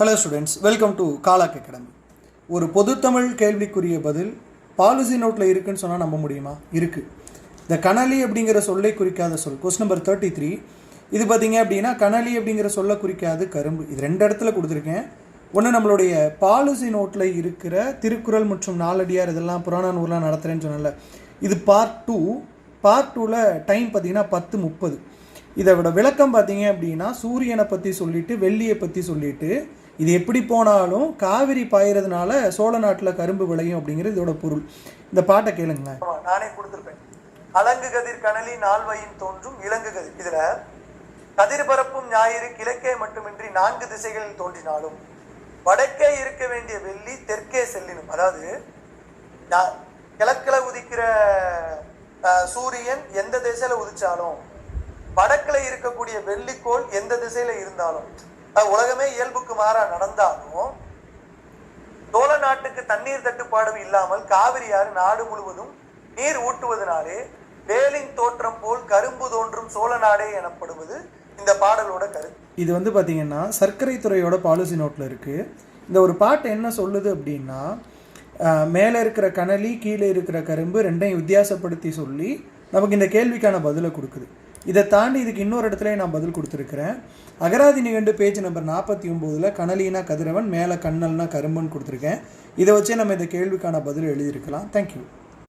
Hello students welcome to Kalak academy ஒரு பொதுத்தமிழ் கேள்விக்குரிய பதில் பாலிசி நோட்டில் இருக்குன்னு சொன்னால் நம்ப முடியுமா? இருக்குது இந்த கனலி அப்படிங்கிற சொல்லை குறிக்காத சொல் கொஸ்டின் நம்பர் தேர்ட்டி த்ரீ இது பார்த்தீங்க அப்படின்னா கனலி அப்படிங்கிற சொல்லை குறிக்காது கரும்பு. இது ரெண்டு இடத்துல கொடுத்துருக்கேன். ஒன்று நம்மளுடைய பாலிசி நோட்டில் இருக்கிற திருக்குறள் மற்றும் நாலடியார் இதெல்லாம் புராண நூறுலாம் நடத்துகிறேன்னு சொன்னல இது பார்ட் டூ பார்ட் டூவில் டைம் பார்த்தீங்கன்னா பத்து முப்பது. இதோட விளக்கம் பார்த்தீங்க அப்படின்னா சூரியனை பற்றி சொல்லிவிட்டு வெள்ளியை பற்றி சொல்லிவிட்டு இது எப்படி போனாலும் காவிரி பாயிறதுனால சோழ நாட்டில் கரும்பு விளையும் அப்படிங்கிறது இதோட பொருள். இந்த பாட்டை கேளுங்களேன். நானே கொடுத்துருப்பேன். அலங்கு கதிர் கனலி நால்வையின் தோன்றும் இலங்கு கதிர். இதுல கதிர் பரப்பும் ஞாயிறு கிழக்கே மட்டுமின்றி நான்கு திசைகளில் தோன்றினாலும் வடக்கே இருக்க வேண்டிய வெள்ளி தெற்கே செல்லினும். அதாவது கிழக்கில் உதிக்கிற சூரியன் எந்த திசையில உதிச்சாலும் வடக்கில் இருக்கக்கூடிய வெள்ளிக்கோள் எந்த திசையில இருந்தாலும் உலகமே இயல்புக்கு மாறா நடந்தாலும் சோழ நாட்டுக்கு தண்ணீர் தட்டுப்பாடும் இல்லாமல் காவிரி ஆறு நாடு முழுவதும் நீர் ஊட்டுவதனாலே வேலின் தோற்றம் போல் கரும்பு தோன்றும் சோழ நாடே எனப்படுவது இந்த பாடலோட கருத்து. இது வந்து பார்த்தீங்கன்னா சர்க்கரை துறையோட பாலிசி நோட்டில் இருக்கு. இந்த ஒரு பாட்டு என்ன சொல்லுது அப்படின்னா மேலே இருக்கிற கனலி கீழே இருக்கிற கரும்பு ரெண்டையும் வித்தியாசப்படுத்தி சொல்லி நமக்கு இந்த கேள்விக்கான பதிலை கொடுக்குது. இதை தாண்டி இதுக்கு இன்னொரு இடத்துல நான் பதில் கொடுத்துருக்கிறேன். அகராதி நிகண்டு பேஜ் நம்பர் நாற்பத்தி ஒம்போதில் கனலினா கதிரவன் மேலே கண்ணல்னா கரும்புன்னு கொடுத்துருக்கேன். இதை வச்சே நம்ம இந்த கேள்விக்கான பதில் எழுதியிருக்கலாம். தேங்க்யூ